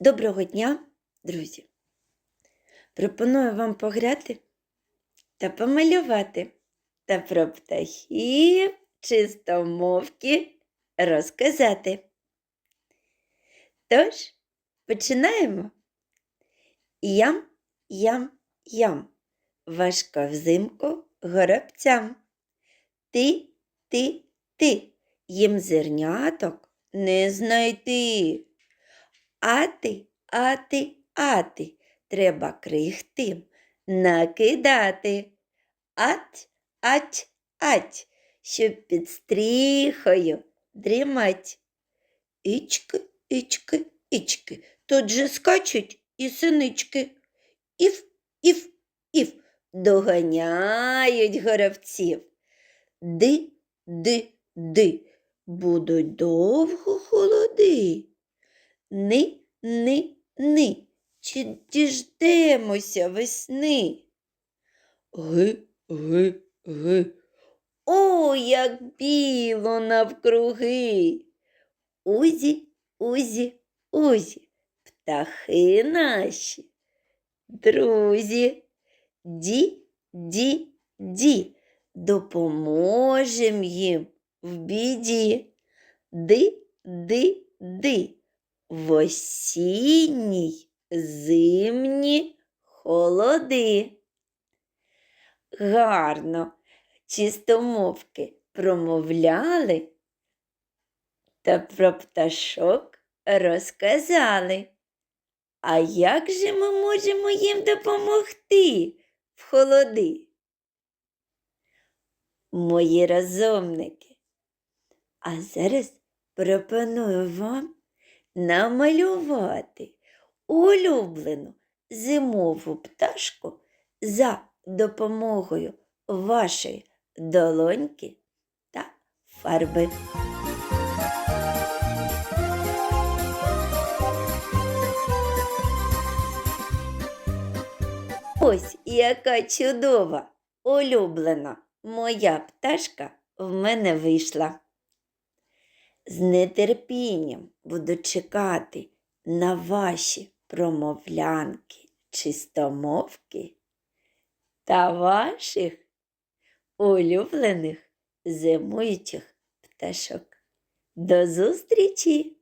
Доброго дня, друзі! Пропоную вам пограти та помалювати та про птахів чистомовки розказати. Тож, починаємо. Ям, ям, ям, важко взимку горобцям. Ти, ти, ти, їм зерняток не знайти. А ти, а ти, а ти, треба крихтим накидати. Ать, ать, ать, щоб під стріхою дрімать. Ічки, ічки, ічки, тут же скачуть і синички. Іф, іф, іф, доганяють горобців. Ди, ди, ди, будуть довго холоди. Ни, ни, ни, чи діждемося весни? Ги, ги, ги. О, як біло навкруги. Узі, узі, узі, птахи наші, друзі, ді, ді, ді, допоможем їм в біді. Ди, ди, ди, в осінній зимні холоди. Гарно чистомовки промовляли та про пташок розказали. А як же ми можемо їм допомогти в холоди? Мої розумники. А зараз пропоную вам намалювати улюблену зимову пташку за допомогою вашої долоньки та фарби. Ось яка чудова, улюблена моя пташка в мене вийшла. З нетерпінням буду чекати на ваші промовлянки, чистомовки та ваших улюблених зимуючих пташок. До зустрічі!